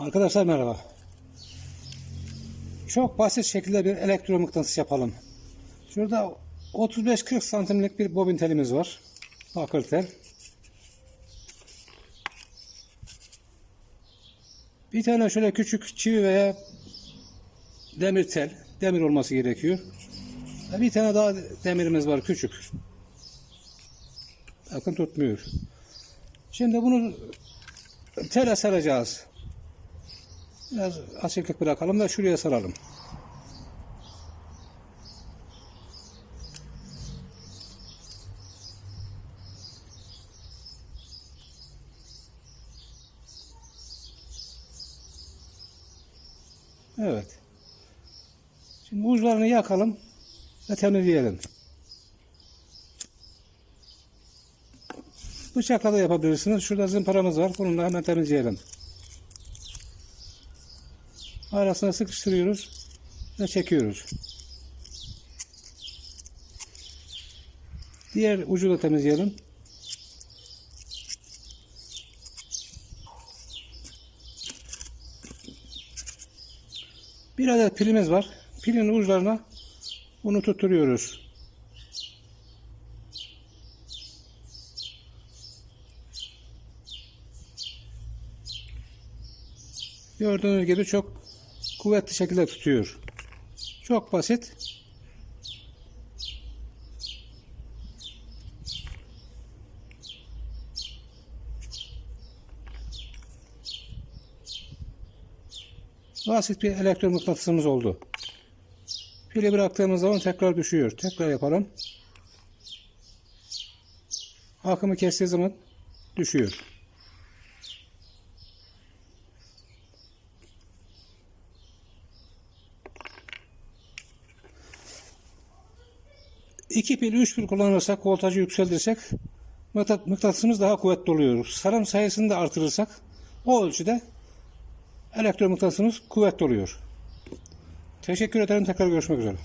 Arkadaşlar merhaba. Çok basit şekilde bir elektromıknatıs yapalım. Şurada 35-40 santimlik bir bobin telimiz var. Bakır tel. Bir tane şöyle küçük çivi veya demir tel. Demir olması gerekiyor. Bir tane daha demirimiz var küçük. Bakın tutmuyor. Şimdi bunu tele saracağız. Biraz açıklık bırakalım da şuraya saralım. Evet. Şimdi uçlarını yakalım ve temizleyelim. Bıçakla da yapabilirsiniz. Şurada zımparamız var. Bununla hemen temizleyelim. Arasına sıkıştırıyoruz ve çekiyoruz. Diğer ucu da temizleyelim. Bir adet pilimiz var. Pilin uçlarına bunu tutturuyoruz. Gördüğünüz gibi çok kuvvetli şekilde tutuyor. Çok basit. Basit bir elektromıknatısımız oldu. Pili bıraktığımız zaman tekrar düşüyor. Tekrar yapalım. Akımı kestiği zaman düşüyor. İki pil, üç pil kullanırsak, voltajı yükseltirsek mıknat- mıknatısımız daha kuvvetli oluyor. Sarım sayısını da artırırsak o ölçüde elektromıknatısımız kuvvetli oluyor. Teşekkür ederim. Tekrar görüşmek üzere.